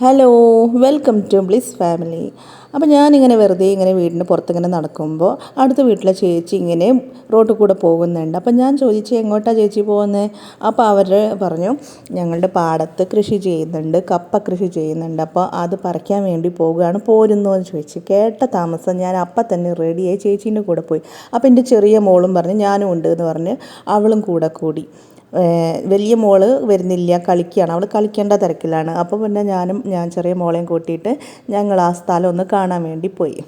Hello welcome to bliss family. അപ്പോൾ ഞാനിങ്ങനെ വെറുതെ ഇങ്ങനെ വീടിന് പുറത്തിങ്ങനെ നടക്കുമ്പോൾ അടുത്ത വീട്ടിലെ ചേച്ചി ഇങ്ങനെ റോട്ടിൽ കൂടെ പോകുന്നുണ്ട്. അപ്പോൾ ഞാൻ ചോദിച്ചു എങ്ങോട്ടാണ് ചേച്ചി പോകുന്നത് അപ്പോൾ അവർ പറഞ്ഞു ഞങ്ങളുടെ പാടത്ത് കൃഷി ചെയ്യുന്നുണ്ട് കപ്പ കൃഷി ചെയ്യുന്നുണ്ട്. അപ്പോൾ അത് പറിക്കാൻ വേണ്ടി പോവുകയാണ്. പോരുന്നു? എന്ന് ചോദിച്ചു. കേട്ട താമസം ഞാൻ അപ്പം തന്നെ റെഡിയായി ചേച്ചീന്റെ കൂടെ പോയി. അപ്പോൾ എന്റെ ചെറിയ മോളും പറഞ്ഞ് ഞാനും ഉണ്ട് എന്ന് പറഞ്ഞ് അവളും കൂടെ കൂടി. വലിയ മോൾ വരുന്നില്ല കളിക്കുകയാണ് അവൾ കളിക്കേണ്ട തിരക്കിലാണ്. അപ്പോൾ പിന്നെ ഞാനും ഞാൻ ചെറിയ മോളെയും കൂട്ടിയിട്ട് ഞങ്ങൾ ആ സ്ഥലം ഒന്ന് കാണാൻ വേണ്ടി പോയി.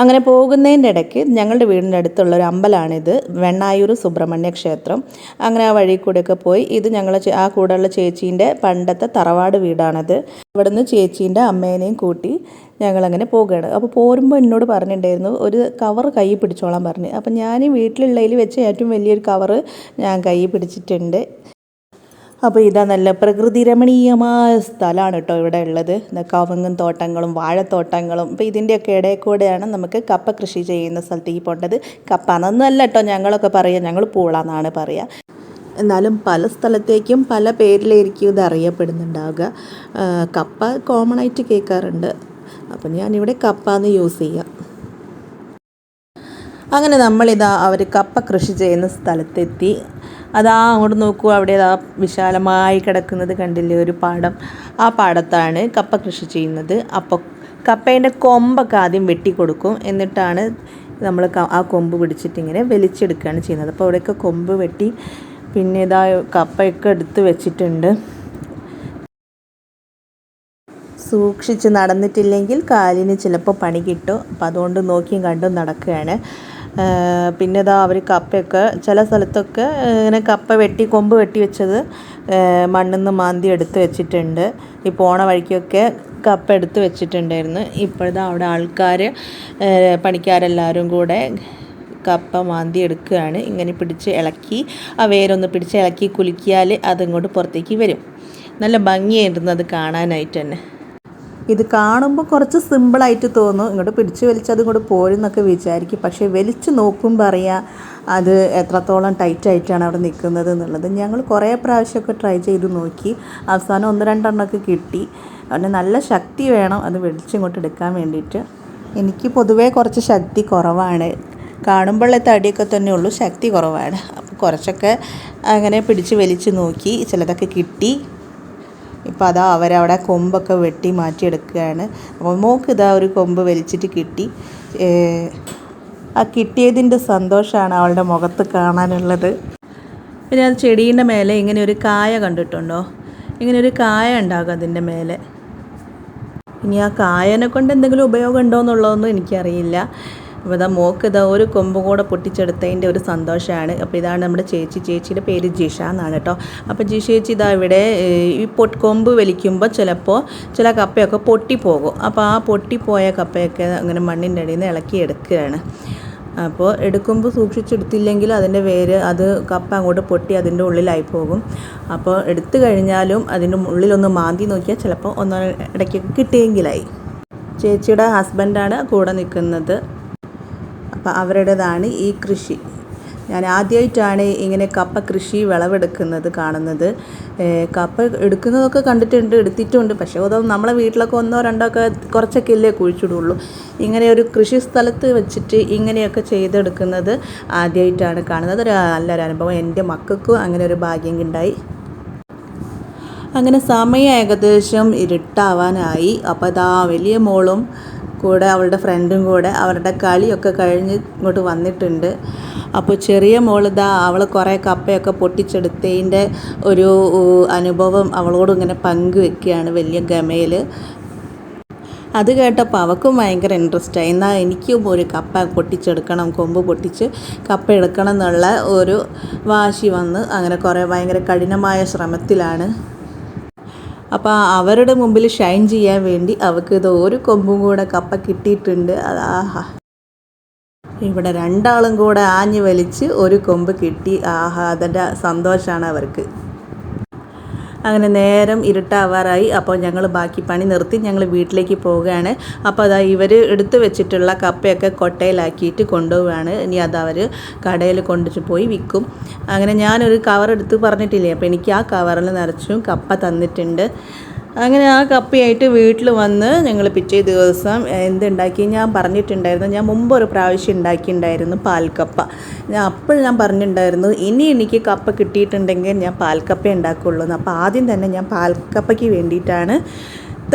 അങ്ങനെ പോകുന്നതിന്റെ ഇടയ്ക്ക് ഞങ്ങളുടെ വീടിന്റെ അടുത്തുള്ള ഒരു അമ്പലമാണിത് വെണ്ണായൂർ സുബ്രഹ്മണ്യ ക്ഷേത്രം. അങ്ങനെ ആ വഴി കൂടെയൊക്കെ പോയി. ഇത് ഞങ്ങൾ ആ കൂടെയുള്ള ചേച്ചീന്റെ പണ്ടത്തെ തറവാട് വീടാണത്. ഇവിടുന്ന് ചേച്ചീന്റെ അമ്മേനെയും കൂട്ടി ഞങ്ങളങ്ങനെ പോകുകയാണ് അപ്പോൾ പോരുമ്പോൾ എന്നോട് പറഞ്ഞിട്ടുണ്ടായിരുന്നു ഒരു കവർ കൈ പിടിച്ചോളാൻ പറഞ്ഞു. അപ്പോൾ ഞാൻ വീട്ടിലുള്ളതിൽ വെച്ച് ഏറ്റവും വലിയൊരു കവറ് ഞാൻ കൈ പിടിച്ചിട്ടുണ്ട്. അപ്പോൾ ഇതാ നല്ല പ്രകൃതി രമണീയമായ സ്ഥലമാണ് കേട്ടോ ഇവിടെ ഉള്ളത്. കവുങ്ങും തോട്ടങ്ങളും വാഴത്തോട്ടങ്ങളും. അപ്പോൾ ഇതിന്റെയൊക്കെ ഇടയിൽ കൂടെയാണ് നമുക്ക് കപ്പ കൃഷി ചെയ്യുന്ന സ്ഥലത്തേക്ക് പോകേണ്ടത് കപ്പ എന്നൊന്നുമല്ല കേട്ടോ ഞങ്ങളൊക്കെ പറയുക. ഞങ്ങൾ പൂളാന്നാണ് പറയുക. എന്നാലും പല സ്ഥലത്തേക്കും പല പേരിലായിരിക്കും ഇത് അറിയപ്പെടുന്നുണ്ടാവുക. കപ്പ കോമൺ ആയിട്ട് കേൾക്കാറുണ്ട്. അപ്പം ഞാനിവിടെ കപ്പ എന്ന് യൂസ് ചെയ്യാം. അങ്ങനെ നമ്മളിതാ അവർ കപ്പ കൃഷി ചെയ്യുന്ന സ്ഥലത്തെത്തി. അതാ അങ്ങോട്ട് നോക്കൂ അവിടെ ആ വിശാലമായി കിടക്കുന്നത് കണ്ടില്ലേ ഒരു പാടം. ആ പാടത്താണ് കപ്പ കൃഷി ചെയ്യുന്നത്. അപ്പോൾ കപ്പേന്റെ കൊമ്പൊക്കെ ആദ്യം വെട്ടിക്കൊടുക്കും. എന്നിട്ടാണ് നമ്മൾ ആ കൊമ്പ് പിടിച്ചിട്ട് ഇങ്ങനെ വലിച്ചെടുക്കുകയാണ് ചെയ്യുന്നത്. അപ്പോൾ അവിടെയൊക്കെ കൊമ്പ് വെട്ടി പിന്നെ ഇതാ കപ്പയൊക്കെ എടുത്ത് വെച്ചിട്ടുണ്ട്. സൂക്ഷിച്ച് നടന്നിട്ടില്ലെങ്കിൽ കാലിന് ചിലപ്പോൾ പണി കിട്ടും. അപ്പോൾ അതുകൊണ്ട് നോക്കിയും കണ്ടും നടക്കുകയാണ്. പിന്നെ ഇതാ അവർ കപ്പയൊക്കെ ചില സ്ഥലത്തൊക്കെ ഇങ്ങനെ കപ്പ വെട്ടി കൊമ്പ് വെട്ടി വെച്ചത് മണ്ണിൽ നിന്ന് മാന്തി എടുത്ത് വെച്ചിട്ടുണ്ട്. ഈ പോണ വഴിക്കൊക്കെ കപ്പ എടുത്ത് വെച്ചിട്ടുണ്ടായിരുന്നു. ഇപ്പോഴത്തെ അവിടെ ആൾക്കാർ പണിക്കാരെല്ലാവരും കൂടെ കപ്പ മാന്തി എടുക്കുകയാണ്. ഇങ്ങനെ പിടിച്ച് ഇളക്കി ആ വേരൊന്ന് പിടിച്ച് ഇളക്കി കുലുക്കിയാൽ അതിങ്ങോട്ട് പുറത്തേക്ക് വരും. നല്ല ഭംഗിയായിരുന്നു അത് കാണാനായിട്ട് തന്നെ. ഇത് കാണുമ്പോൾ കുറച്ച് സിമ്പിളായിട്ട് തോന്നും. ഇങ്ങോട്ട് പിടിച്ച് വലിച്ചത് ഇങ്ങോട്ട് പോരുന്നൊക്കെ വിചാരിക്കും. പക്ഷേ വലിച്ച് നോക്കുമ്പോൾ അറിയാം അത് എത്രത്തോളം ടൈറ്റായിട്ടാണ് അവിടെ നിൽക്കുന്നത് എന്നുള്ളത്. ഞങ്ങൾ കുറേ പ്രാവശ്യമൊക്കെ ട്രൈ ചെയ്ത് നോക്കി. അവസാനം ഒന്ന് രണ്ടെണ്ണമൊക്കെ കിട്ടി. അതിന് നല്ല ശക്തി വേണം അത് വലിച്ചിങ്ങോട്ട് എടുക്കാൻ വേണ്ടിയിട്ട്. എനിക്ക് പൊതുവേ കുറച്ച് ശക്തി കുറവാണ്. കാണുമ്പോഴുള്ള തടിയൊക്കെ തന്നെ ഉള്ളൂ. ശക്തി കുറവാണ്. അപ്പോൾ കുറച്ചൊക്കെ അങ്ങനെ പിടിച്ച് വലിച്ച് നോക്കി. ചിലതൊക്കെ കിട്ടി. ഇപ്പം അതാ അവരവിടെ കൊമ്പൊക്കെ വെട്ടി മാറ്റിയെടുക്കുകയാണ്. അപ്പോൾ മോക്ക് ഇതാ ഒരു കൊമ്പ് വലിച്ചിട്ട് കിട്ടി. ആ കിട്ടിയതിന്റെ സന്തോഷമാണ് അവളുടെ മുഖത്ത് കാണാനുള്ളത്. പിന്നെ അത് ചെടീന്റെ മേലെ ഇങ്ങനെ ഒരു കായ കണ്ടിട്ടുണ്ടോ? ഇങ്ങനെ ഒരു കായ ഉണ്ടാകും അതിന്റെ മേലെ. ഇനി ആ കായനെ കൊണ്ട് എന്തെങ്കിലും ഉപയോഗം ഉണ്ടോ എന്നുള്ളതൊന്നും എനിക്കറിയില്ല. അപ്പോൾ ഇതാ മോക്ക് ഇതാ ഒരു കൊമ്പും കൂടെ പൊട്ടിച്ചെടുത്തതിന്റെ ഒരു സന്തോഷമാണ്. അപ്പോൾ ഇതാണ് നമ്മുടെ ചേച്ചി. ചേച്ചിയുടെ പേര് ജിഷ എന്നാണ് കേട്ടോ. അപ്പോൾ ജിഷ ചേച്ചി ഇതാ ഇവിടെ ഈ പൊട്ട് കൊമ്പ് വലിക്കുമ്പോൾ ചിലപ്പോൾ ചില കപ്പയൊക്കെ പൊട്ടിപ്പോകും. അപ്പോൾ ആ പൊട്ടിപ്പോയ കപ്പയൊക്കെ അങ്ങനെ മണ്ണിന്റെ അടിയിൽ നിന്ന് ഇളക്കി എടുക്കുകയാണ്. അപ്പോൾ എടുക്കുമ്പോൾ സൂക്ഷിച്ചെടുത്തില്ലെങ്കിൽ അതിന്റെ വേര് അത് കപ്പ അങ്ങോട്ട് പൊട്ടി അതിന്റെ ഉള്ളിലായി പോകും. അപ്പോൾ എടുത്തു കഴിഞ്ഞാലും അതിന്റെ ഉള്ളിലൊന്ന് മാന്തി നോക്കിയാൽ ചിലപ്പോൾ ഒന്ന് ഇടയ്ക്കൊക്കെ കിട്ടിയെങ്കിലായി. ചേച്ചിയുടെ ഹസ്ബൻഡാണ് കൂടെ നിൽക്കുന്നത്. അപ്പോൾ അവരുടേതാണ് ഈ കൃഷി. ഞാൻ ആദ്യമായിട്ടാണ് ഇങ്ങനെ കപ്പ കൃഷി വിളവെടുക്കുന്നത് കാണുന്നത്. കപ്പ എടുക്കുന്നതൊക്കെ കണ്ടിട്ടുണ്ട് എടുത്തിട്ടുണ്ട്. പക്ഷേ അതൊന്നും നമ്മളെ വീട്ടിലൊക്കെ ഒന്നോ രണ്ടോ ഒക്കെ കുറച്ചൊക്കെ ഇല്ലേ കുഴിച്ചിടുള്ളൂ. ഇങ്ങനെ ഒരു കൃഷി സ്ഥലത്ത് വെച്ചിട്ട് ഇങ്ങനെയൊക്കെ ചെയ്തെടുക്കുന്നത് ആദ്യമായിട്ടാണ് കാണുന്നത്. ഒരു നല്ലൊരു അനുഭവം. എന്റെ മക്കൾക്കും അങ്ങനെ ഒരു ഭാഗ്യം ഉണ്ടായി. അങ്ങനെ സമയം ഏകദേശം ഇരുട്ടാവാനായി. അപ്പോൾ അതാ വലിയ മോളും കൂടെ അവളുടെ ഫ്രണ്ടും കൂടെ അവരുടെ കളിയൊക്കെ കഴിഞ്ഞ് ഇങ്ങോട്ട് വന്നിട്ടുണ്ട്. അപ്പോൾ ചെറിയ മോളിതാ അവൾ കുറേ കപ്പയൊക്കെ പൊട്ടിച്ചെടുത്തതിന്റെ ഒരു അനുഭവം അവളോട് ഇങ്ങനെ പങ്കുവെക്കുകയാണ് വലിയ ഗമയിൽ. അത് കേട്ടപ്പോൾ അവൾക്കും ഭയങ്കര ഇൻട്രസ്റ്റായി എന്നാൽ എനിക്കും ഒരു കപ്പ പൊട്ടിച്ചെടുക്കണം കൊമ്പ് പൊട്ടിച്ച് കപ്പ എടുക്കണം എന്നുള്ള ഒരു വാശി വന്ന് അങ്ങനെ കുറേ ഭയങ്കര കഠിനമായ ശ്രമത്തിലാണ്. അപ്പോൾ അവരുടെ മുമ്പിൽ ഷൈൻ ചെയ്യാൻ വേണ്ടി അവൾക്ക് ഇത് ഒരു കൊമ്പും കൂടെ കപ്പ കിട്ടിയിട്ടുണ്ട്. ആഹാ. ഇവിടെ രണ്ടാളും കൂടെ ആഞ്ഞു വലിച്ച് ഒരു കൊമ്പ് കിട്ടി. ആഹാ അതിന്റെ സന്തോഷമാണ് അവർക്ക്. അങ്ങനെ നേരം ഇരുട്ടാവാറായി. അപ്പോൾ ഞങ്ങൾ ബാക്കി പണി നിർത്തി. ഞങ്ങൾ വീട്ടിലേക്ക് പോവുകയാണ്. അപ്പോൾ അതാ ഇവർ എടുത്തു വെച്ചിട്ടുള്ള കപ്പയൊക്കെ കൊട്ടയിലാക്കിയിട്ട് കൊണ്ടുപോവുകയാണ്. ഇനി അത് അവർ കടയിൽ കൊണ്ടുപോയി പോയി വിൽക്കും. അങ്ങനെ ഞാനൊരു കവർ എടുത്ത് പറഞ്ഞിട്ടില്ലേ? അപ്പോൾ എനിക്ക് ആ കവറിൽ നിറച്ചും കപ്പ തന്നിട്ടുണ്ട്. അങ്ങനെ ആ കപ്പയായിട്ട് വീട്ടിൽ വന്ന് ഞങ്ങൾ പിറ്റേ ദിവസം എന്തുണ്ടാക്കി? ഞാൻ പറഞ്ഞിട്ടുണ്ടായിരുന്നു. ഞാൻ മുമ്പ് ഒരു പ്രാവശ്യം ഉണ്ടാക്കിയിട്ടുണ്ടായിരുന്നു പാൽക്കപ്പ. ഞാൻ അപ്പോൾ ഞാൻ പറഞ്ഞിട്ടുണ്ടായിരുന്നു ഇനി എനിക്ക് കപ്പ കിട്ടിയിട്ടുണ്ടെങ്കിൽ ഞാൻ പാൽക്കപ്പ ഉണ്ടാക്കുള്ളൂ. അപ്പോൾ ആദ്യം തന്നെ ഞാൻ പാൽക്കപ്പയ്ക്ക് വേണ്ടിയിട്ടാണ്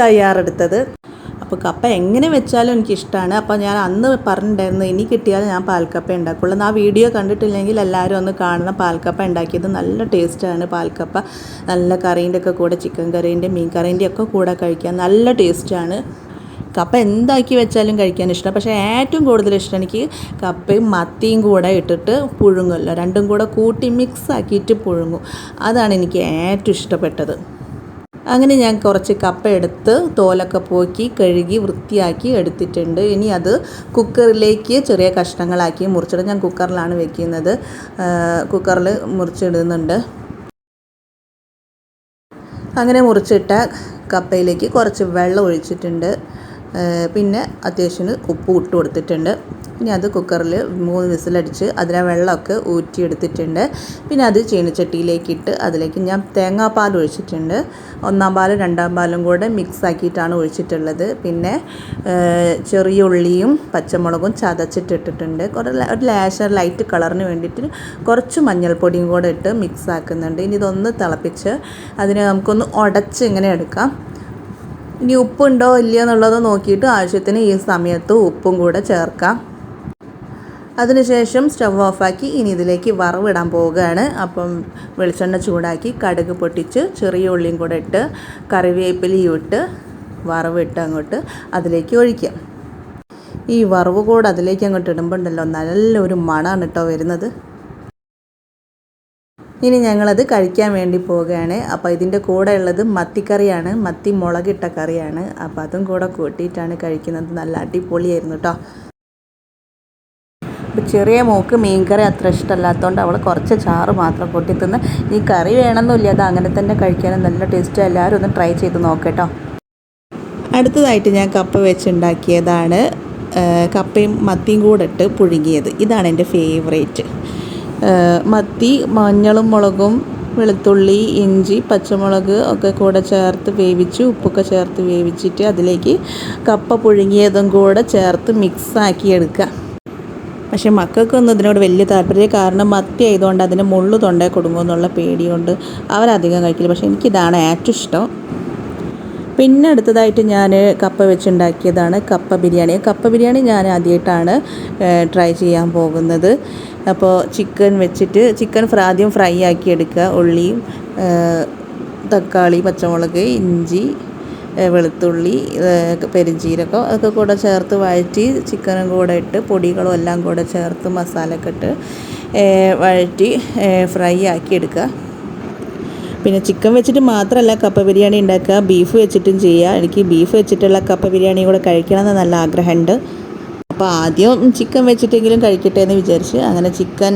തയ്യാറെടുത്തത്. അപ്പോൾ കപ്പ എങ്ങനെ വെച്ചാലും എനിക്കിഷ്ടമാണ് അപ്പോൾ ഞാൻ അന്ന് പറഞ്ഞിട്ടുണ്ടായിരുന്നു ഇനി കിട്ടിയാൽ ഞാൻ പാൽക്കപ്പ ഉണ്ടാക്കുള്ളൂ ആ വീഡിയോ കണ്ടിട്ടില്ലെങ്കിൽ എല്ലാവരും ഒന്ന് കാണണം. പാൽക്കപ്പ ഉണ്ടാക്കിയത് നല്ല ടേസ്റ്റാണ് പാൽക്കപ്പ. നല്ല കറീന്റെ ഒക്കെ കൂടെ ചിക്കൻ കറീന്റെ മീൻ കറീന്റെ ഒക്കെ കൂടെ കഴിക്കാൻ നല്ല ടേസ്റ്റാണ്. കപ്പ എന്താക്കി വെച്ചാലും കഴിക്കാൻ ഇഷ്ടം. പക്ഷേ ഏറ്റവും കൂടുതൽ ഇഷ്ടം എനിക്ക് കപ്പയും മത്തിയും കൂടെ ഇട്ടിട്ട് പുഴുങ്ങുമല്ലോ രണ്ടും കൂടെ കൂട്ടി മിക്സ് ആക്കിയിട്ട് പുഴുങ്ങും. അതാണ് എനിക്ക് ഏറ്റവും ഇഷ്ടപ്പെട്ടത്. അങ്ങനെ ഞാൻ കുറച്ച് കപ്പ എടുത്ത് തോലൊക്കെ പോക്കി കഴുകി വൃത്തിയാക്കി എടുത്തിട്ടുണ്ട്. ഇനി അത് കുക്കറിലേക്ക് ചെറിയ കഷ്ണങ്ങളാക്കി മുറിച്ചിടും. ഞാൻ കുക്കറിലാണ് വെക്കുന്നത്. കുക്കറിൽ മുറിച്ചിടുന്നുണ്ട്. അങ്ങനെ മുറിച്ചിട്ട കപ്പയിലേക്ക് കുറച്ച് വെള്ളം ഒഴിച്ചിട്ടുണ്ട്. പിന്നെ അത്യാവശ്യത്തിന് ഉപ്പ് ഇട്ട് കൊടുത്തിട്ടുണ്ട്. ഇനി അത് കുക്കറിൽ മൂന്ന് വിസിലടിച്ച് അതിലെ വെള്ളമൊക്കെ ഊറ്റിയെടുത്തിട്ടുണ്ട്. പിന്നെ അത് ചീനച്ചട്ടിയിലേക്ക് ഇട്ട് അതിലേക്ക് ഞാൻ തേങ്ങാപ്പാൽ ഒഴിച്ചിട്ടുണ്ട്. ഒന്നാം പാലും രണ്ടാം പാലും കൂടെ മിക്സ് ആക്കിയിട്ടാണ് ഒഴിച്ചിട്ടുള്ളത്. പിന്നെ ചെറിയ ഉള്ളിയും പച്ചമുളകും ചതച്ചിട്ടിട്ടിട്ടുണ്ട്. കുറേ ഒരു ലാഷർ ലൈറ്റ് കളറിന് വേണ്ടിയിട്ട് കുറച്ച് മഞ്ഞൾപ്പൊടിയും കൂടെ ഇട്ട് മിക്സ് ആക്കുന്നുണ്ട്. ഇനി ഇതൊന്ന് തിളപ്പിച്ച് അതിനെ നമുക്കൊന്ന് ഉടച്ച് ഇങ്ങനെ എടുക്കാം. ഇനി ഉപ്പുണ്ടോ ഇല്ലയോ എന്നുള്ളത് നോക്കിയിട്ട് ആവശ്യത്തിന് ഈ സമയത്ത് ഉപ്പും കൂടെ ചേർക്കാം. അതിനുശേഷം സ്റ്റവ് ഓഫാക്കി ഇനി ഇതിലേക്ക് വറവിടാൻ പോവുകയാണ്. അപ്പം വെളിച്ചെണ്ണ ചൂടാക്കി കടുക് പൊട്ടിച്ച് ചെറിയ ഉള്ളിയും കൂടെ ഇട്ട് കറിവേപ്പിലയും ഇട്ട് വറവിട്ട് അങ്ങോട്ട് അതിലേക്ക് ഒഴിക്കാം. ഈ വറവ് കൂടെ അതിലേക്ക് അങ്ങോട്ട് ഇടുമ്പോൾ ഉണ്ടല്ലോ നല്ലൊരു മണമാണ് കേട്ടോ വരുന്നത്. ഇനി ഞങ്ങളത് കഴിക്കാൻ വേണ്ടി പോവുകയാണ്. അപ്പോൾ ഇതിന്റെ കൂടെ ഉള്ളത് മത്തിക്കറിയാണ്. മത്തി മുളകിട്ട കറിയാണ്. അപ്പോൾ അതും കൂടെ കൂട്ടിയിട്ടാണ് കഴിക്കുന്നത്. നല്ല അടിപൊളിയായിരുന്നു കേട്ടോ അപ്പോൾ ചെറിയ മോക്ക് മീൻകറി അത്ര ഇഷ്ടമല്ലാത്തതുകൊണ്ട് അവൾ കുറച്ച് ചാറ് മാത്രം കൂട്ടി തിന്ന് ഈ കറി വേണമെന്നില്ല അത് അങ്ങനെ തന്നെ കഴിക്കാനും നല്ല ടേസ്റ്റ് എല്ലാവരും ഒന്ന് ട്രൈ ചെയ്ത് നോക്കട്ടോ അടുത്തതായിട്ട് ഞാൻ കപ്പ വെച്ചുണ്ടാക്കിയതാണ് കപ്പയും മത്തിയും കൂടെ ഇട്ട് പുഴുങ്ങിയത്. ഇതാണ് എന്റെ ഫേവറേറ്റ് മത്തി മഞ്ഞളും മുളകും വെളുത്തുള്ളി ഇഞ്ചി പച്ചമുളക് ഒക്കെ കൂടെ ചേർത്ത് വേവിച്ച് ഉപ്പൊക്കെ ചേർത്ത് വേവിച്ചിട്ട് അതിലേക്ക് കപ്പ പുഴുങ്ങിയതും കൂടെ ചേർത്ത് മിക്സാക്കി എടുക്കുക. പക്ഷേ മക്കൾക്കൊന്നും ഇതിനോട് വലിയ താല്പര്യം കാരണം മത്തി ആയതുകൊണ്ട് അതിന് മുള്ളു തൊണ്ടേ കൊടുക്കുമെന്നുള്ള പേടിയുണ്ട്. അവരധികം കഴിക്കില്ല. പക്ഷേ എനിക്കിതാണ് ഏറ്റവും ഇഷ്ടം. പിന്നെ അടുത്തതായിട്ട് ഞാൻ കപ്പ വെച്ചുണ്ടാക്കിയതാണ് കപ്പ ബിരിയാണി. കപ്പ ബിരിയാണി ഞാൻ ആദ്യമായിട്ടാണ് ട്രൈ ചെയ്യാൻ പോകുന്നത്. അപ്പോൾ ചിക്കൻ വെച്ചിട്ട് ചിക്കൻ ആദ്യം ഫ്രൈ ആക്കി എടുക്കുക. ഉള്ളിയും തക്കാളി പച്ചമുളക് ഇഞ്ചി വെളുത്തുള്ളി പെരുംജീരകം അതൊക്കെ കൂടെ ചേർത്ത് വഴറ്റി ചിക്കനും കൂടെ ഇട്ട് പൊടികളും എല്ലാം കൂടെ ചേർത്ത് മസാലയൊക്കെ ഇട്ട് വഴറ്റി ഫ്രൈ ആക്കി എടുക്കുക. പിന്നെ ചിക്കൻ വെച്ചിട്ട് മാത്രമല്ല കപ്പ ബിരിയാണി ഉണ്ടാക്കുക. ബീഫ് വെച്ചിട്ടും ചെയ്യുക എനിക്ക് ബീഫ് വെച്ചിട്ടുള്ള കപ്പ ബിരിയാണി കൂടെ കഴിക്കണം എന്ന് നല്ല ആഗ്രഹമുണ്ട്. അപ്പോൾ ആദ്യം ചിക്കൻ വെച്ചിട്ടെങ്കിലും കഴിക്കട്ടെ എന്ന് വിചാരിച്ച് അങ്ങനെ ചിക്കൻ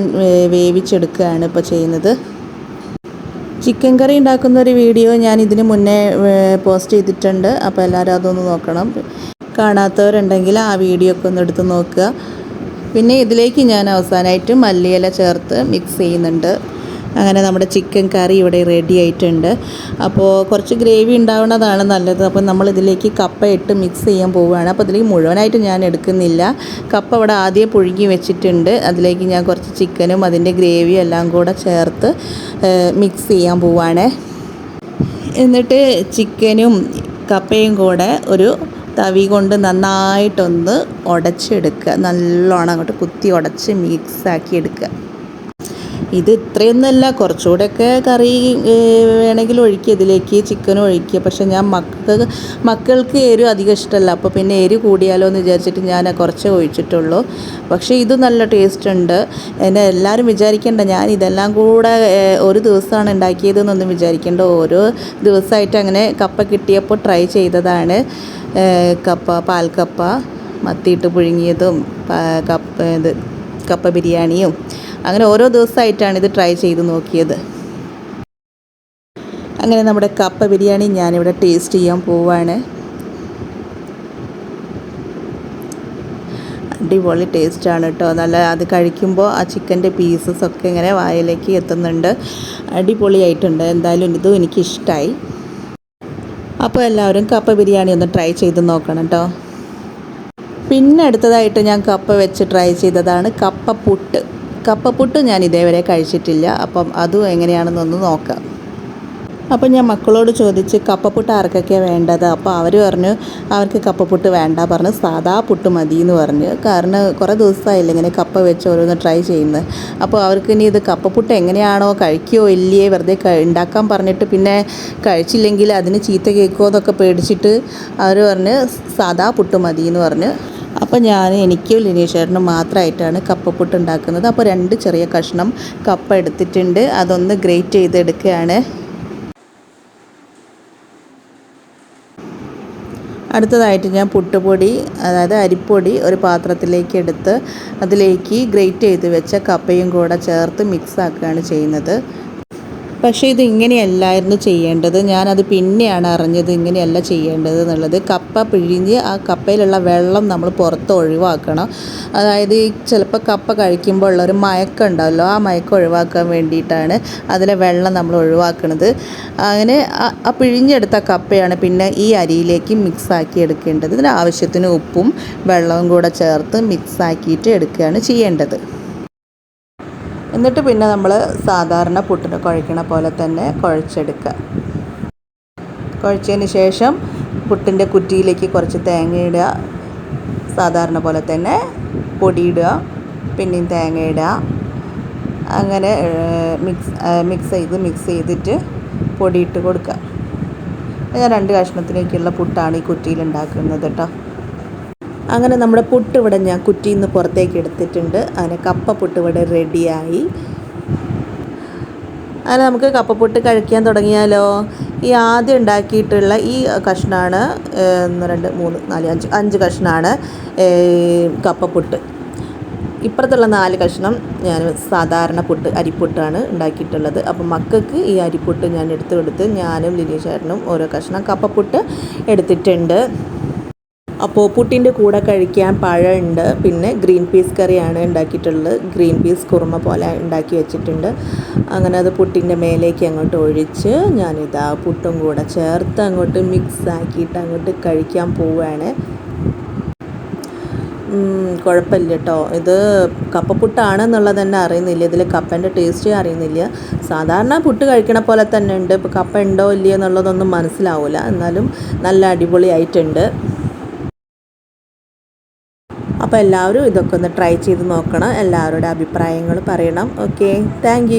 വേവിച്ചെടുക്കുകയാണ് ഇപ്പോൾ ചെയ്യുന്നത്. ചിക്കൻ കറി ഉണ്ടാക്കുന്ന ഒരു വീഡിയോ ഞാൻ ഇതിന് മുന്നേ പോസ്റ്റ് ചെയ്തിട്ടുണ്ട്. അപ്പോൾ എല്ലാവരും അതൊന്ന് നോക്കണം. കാണാത്തവരുണ്ടെങ്കിൽ ആ വീഡിയോ ഒക്കെ ഒന്ന് എടുത്ത് നോക്കുക. പിന്നെ ഇതിലേക്ക് ഞാൻ അവസാനമായിട്ട് മല്ലിയില ചേർത്ത് മിക്സ് ചെയ്യുന്നുണ്ട്. അങ്ങനെ നമ്മുടെ ചിക്കൻ കറി ഇവിടെ റെഡി ആയിട്ടുണ്ട്. അപ്പോൾ കുറച്ച് ഗ്രേവി ഉണ്ടാവുന്നതാണ് നല്ലത്. അപ്പോൾ നമ്മൾ ഇതിലേക്ക് കപ്പ ഇട്ട് മിക്സ് ചെയ്യാൻ പോവുകയാണ്. അപ്പോൾ ഇതിലേക്ക് മുഴുവനായിട്ട് ഞാൻ എടുക്കുന്നില്ല. കപ്പ ഇവിടെ ആദ്യം പുഴുങ്ങി വെച്ചിട്ടുണ്ട്. അതിലേക്ക് ഞാൻ കുറച്ച് ചിക്കനും അതിന്റെ ഗ്രേവിയും എല്ലാം കൂടെ ചേർത്ത് മിക്സ് ചെയ്യാൻ പോവുകയാണ്. എന്നിട്ട് ചിക്കനും കപ്പയും കൂടെ ഒരു തവി കൊണ്ട് നന്നായിട്ടൊന്ന് ഉടച്ചെടുക്കുക നല്ലോണം അങ്ങോട്ട് കുത്തി ഉടച്ച് മിക്സാക്കി എടുക്കുക. ഇത് ഇത്രയൊന്നുമല്ല കുറച്ചുകൂടെയൊക്കെ കറി വേണമെങ്കിൽ ഒഴിക്കുക ഇതിലേക്ക് ചിക്കനും ഒഴിക്കുക പക്ഷെ ഞാൻ മക്ക മക്കൾക്ക് എരു അധികം ഇഷ്ടമല്ല. അപ്പോൾ പിന്നെ എരി കൂടിയാലോ എന്ന് വിചാരിച്ചിട്ട് ഞാൻ കുറച്ചേ ഒഴിച്ചിട്ടുള്ളൂ. പക്ഷേ ഇത് നല്ല ടേസ്റ്റ് ഉണ്ട്. എന്നെ എല്ലാവരും വിചാരിക്കേണ്ട ഞാൻ ഇതെല്ലാം കൂടെ ഒരു ദിവസമാണ് ഉണ്ടാക്കിയതെന്നൊന്നും വിചാരിക്കേണ്ട. ഓരോ ദിവസമായിട്ട് അങ്ങനെ കപ്പ കിട്ടിയപ്പോൾ ട്രൈ ചെയ്തതാണ്. കപ്പ പാൽക്കപ്പ മത്തിയിട്ട് പുഴുങ്ങിയതും കപ്പ ഇത് കപ്പ ബിരിയാണിയും. അങ്ങനെ ഓരോ ദിവസമായിട്ടാണ് ഇത് ട്രൈ ചെയ്ത് നോക്കിയത്. അങ്ങനെ നമ്മുടെ കപ്പ ബിരിയാണി ഞാനിവിടെ ടേസ്റ്റ് ചെയ്യാൻ പോവാണ്. അടിപൊളി ടേസ്റ്റാണ് കേട്ടോ നല്ല അത് കഴിക്കുമ്പോൾ ആ ചിക്കന്റെ പീസസ് ഒക്കെ ഇങ്ങനെ വായിലേക്ക് എത്തുന്നുണ്ട്. അടിപൊളിയായിട്ടുണ്ട്. എന്തായാലും ഇതും എനിക്കിഷ്ടമായി അപ്പോൾ എല്ലാവരും കപ്പ ബിരിയാണി ഒന്ന് ട്രൈ ചെയ്ത് നോക്കണം കേട്ടോ പിന്നെ അടുത്തതായിട്ട് ഞാൻ കപ്പ വെച്ച് ട്രൈ ചെയ്തതാണ് കപ്പ പുട്ട്. കപ്പ പുട്ട് ഞാൻ ഇതേവരെ കഴിച്ചിട്ടില്ല. അപ്പം അതും എങ്ങനെയാണെന്നൊന്ന് നോക്കാം. അപ്പം ഞാൻ മക്കളോട് ചോദിച്ച് കപ്പപ്പുട്ട് ആർക്കൊക്കെയാണ് വേണ്ടത്? അപ്പോൾ അവർ പറഞ്ഞു അവർക്ക് കപ്പപ്പുട്ട് വേണ്ട പറഞ്ഞ് സാധാ പുട്ട് മതി എന്ന് പറഞ്ഞു. കാരണം കുറേ ദിവസമായില്ല ഇങ്ങനെ കപ്പ വെച്ച് ഓരോന്ന് ട്രൈ ചെയ്യുന്നത്. അപ്പോൾ അവർക്ക് ഇനി ഇത് കപ്പപ്പുട്ട് എങ്ങനെയാണോ കഴിക്കുകയോ ഇല്ലയോ വെറുതെ ഉണ്ടാക്കാൻ പറഞ്ഞിട്ട് പിന്നെ കഴിച്ചില്ലെങ്കിൽ അതിന് ചീത്ത കേൾക്കുമോ എന്നൊക്കെ പേടിച്ചിട്ട് അവർ പറഞ്ഞ് സാധാ പുട്ട് മതി എന്ന് പറഞ്ഞ് അപ്പോൾ ഞാൻ എനിക്കും ലിനീഷേറിനും മാത്രമായിട്ടാണ് കപ്പപ്പുട്ട് ഉണ്ടാക്കുന്നത്. അപ്പോൾ രണ്ട് ചെറിയ കഷ്ണം കപ്പ എടുത്തിട്ടുണ്ട്. അതൊന്ന് ഗ്രേറ്റ് ചെയ്തെടുക്കുകയാണ്. അടുത്തതായിട്ട് ഞാൻ പുട്ടുപൊടി അതായത് അരിപ്പൊടി ഒരു പാത്രത്തിലേക്ക് എടുത്ത് അതിലേക്ക് ഗ്രേറ്റ് ചെയ്ത് വെച്ച കപ്പയും കൂടെ ചേർത്ത് മിക്സ് ആക്കുകയാണ് ചെയ്യുന്നത്. പക്ഷേ ഇത് ഇങ്ങനെയല്ലായിരുന്നു ചെയ്യേണ്ടത്. ഞാനത് പിന്നെയാണ് അറിഞ്ഞത് ഇങ്ങനെയല്ല ചെയ്യേണ്ടത് എന്നുള്ളത്. കപ്പ പിഴിഞ്ഞ് ആ കപ്പയിലുള്ള വെള്ളം നമ്മൾ പുറത്ത് ഒഴിവാക്കണം. അതായത് ഈ ചിലപ്പോൾ കപ്പ കഴിക്കുമ്പോൾ ഉള്ളൊരു മയക്കം ഉണ്ടാവല്ലോ ആ മയക്കം ഒഴിവാക്കാൻ വേണ്ടിയിട്ടാണ് അതിലെ വെള്ളം നമ്മൾ ഒഴിവാക്കുന്നത് അങ്ങനെ ആ- പിഴിഞ്ഞെടുത്ത കപ്പയാണ് പിന്നെ ഈ അരിയിലേക്ക് മിക്സാക്കി എടുക്കേണ്ടത്. ഇതിന് ആവശ്യത്തിന് ഉപ്പും വെള്ളവും കൂടെ ചേർത്ത് മിക്സാക്കിയിട്ട് എടുക്കുകയാണ് ചെയ്യേണ്ടത്. എന്നിട്ട് പിന്നെ നമ്മൾ സാധാരണ പുട്ടിന് കുഴക്കണ പോലെ തന്നെ കുഴച്ചെടുക്കുക. കുഴച്ചതിന് ശേഷം പുട്ടിന്റെ കുറ്റിയിലേക്ക് കുറച്ച് തേങ്ങ ഇടുക. സാധാരണ പോലെ തന്നെ പൊടിയിടുക പിന്നെയും തേങ്ങ ഇടുക. അങ്ങനെ മിക്സ് മിക്സ് ചെയ്ത് മിക്സ് ചെയ്തിട്ട് പൊടിയിട്ട് കൊടുക്കുക. ഞാൻ രണ്ട് കഷ്ണത്തിലേക്കുള്ള പുട്ടാണ് ഈ കുറ്റിയിൽ ഉണ്ടാക്കുന്നത് കേട്ടോ. അങ്ങനെ നമ്മുടെ പുട്ട് ഇവിടെ ഞാൻ കുറ്റിയിൽ നിന്ന് പുറത്തേക്ക് എടുത്തിട്ടുണ്ട്. അങ്ങനെ കപ്പ പുട്ട് ഇവിടെ റെഡിയായി. അങ്ങനെ നമുക്ക് കപ്പപ്പുട്ട് കഴിക്കാൻ തുടങ്ങിയാലോ? ഈ ആദ്യം ഉണ്ടാക്കിയിട്ടുള്ള ഈ കഷ്ണമാണ് ഒന്ന് രണ്ട് മൂന്ന് നാല് അഞ്ച് അഞ്ച് കഷ്ണമാണ് കപ്പപ്പുട്ട് ഇപ്പുറത്തുള്ള നാല് കഷ്ണം ഞാൻ സാധാരണ പുട്ട് അരിപ്പുട്ടാണ് ഉണ്ടാക്കിയിട്ടുള്ളത്. അപ്പം മക്കൾക്ക് ഈ അരിപ്പുട്ട് ഞാൻ എടുത്ത് കൊടുത്ത് ഞാനും ലിനീഷ് ചേട്ടനും ഓരോ കഷ്ണം കപ്പപ്പുട്ട് എടുത്തിട്ടുണ്ട്. അപ്പോൾ പുട്ടിന്റെ കൂടെ കഴിക്കാൻ പഴമുണ്ട്. പിന്നെ ഗ്രീൻ പീസ് കറിയാണ് ഉണ്ടാക്കിയിട്ടുള്ളത്. ഗ്രീൻ പീസ് കുറുമ പോലെ ഉണ്ടാക്കി വെച്ചിട്ടുണ്ട്. അങ്ങനെ അത് പുട്ടിന്റെ മേലേക്ക് അങ്ങോട്ട് ഒഴിച്ച് ഞാനിതാ പുട്ടും കൂടെ ചേർത്ത് അങ്ങോട്ട് മിക്സ് ആക്കിയിട്ട് അങ്ങോട്ട് കഴിക്കാൻ പോവുകയാണ്. കുഴപ്പമില്ല കേട്ടോ. ഇത് കപ്പപ്പുട്ടാണെന്നുള്ളത് തന്നെ അറിയുന്നില്ല. ഇതിൽ കപ്പന്റെ ടേസ്റ്റ് അറിയുന്നില്ല. സാധാരണ പുട്ട് കഴിക്കണ പോലെ തന്നെ ഉണ്ട്. ഇപ്പോൾ കപ്പ ഉണ്ടോ ഇല്ലയോ എന്നുള്ളതൊന്നും മനസ്സിലാവില്ല എന്നാലും നല്ല അടിപൊളിയായിട്ടുണ്ട്. അപ്പോൾ എല്ലാവരും ഇതൊക്കെ ഒന്ന് ട്രൈ ചെയ്ത് നോക്കണം. എല്ലാവരുടെ അഭിപ്രായങ്ങൾ പറയണം. Okay thank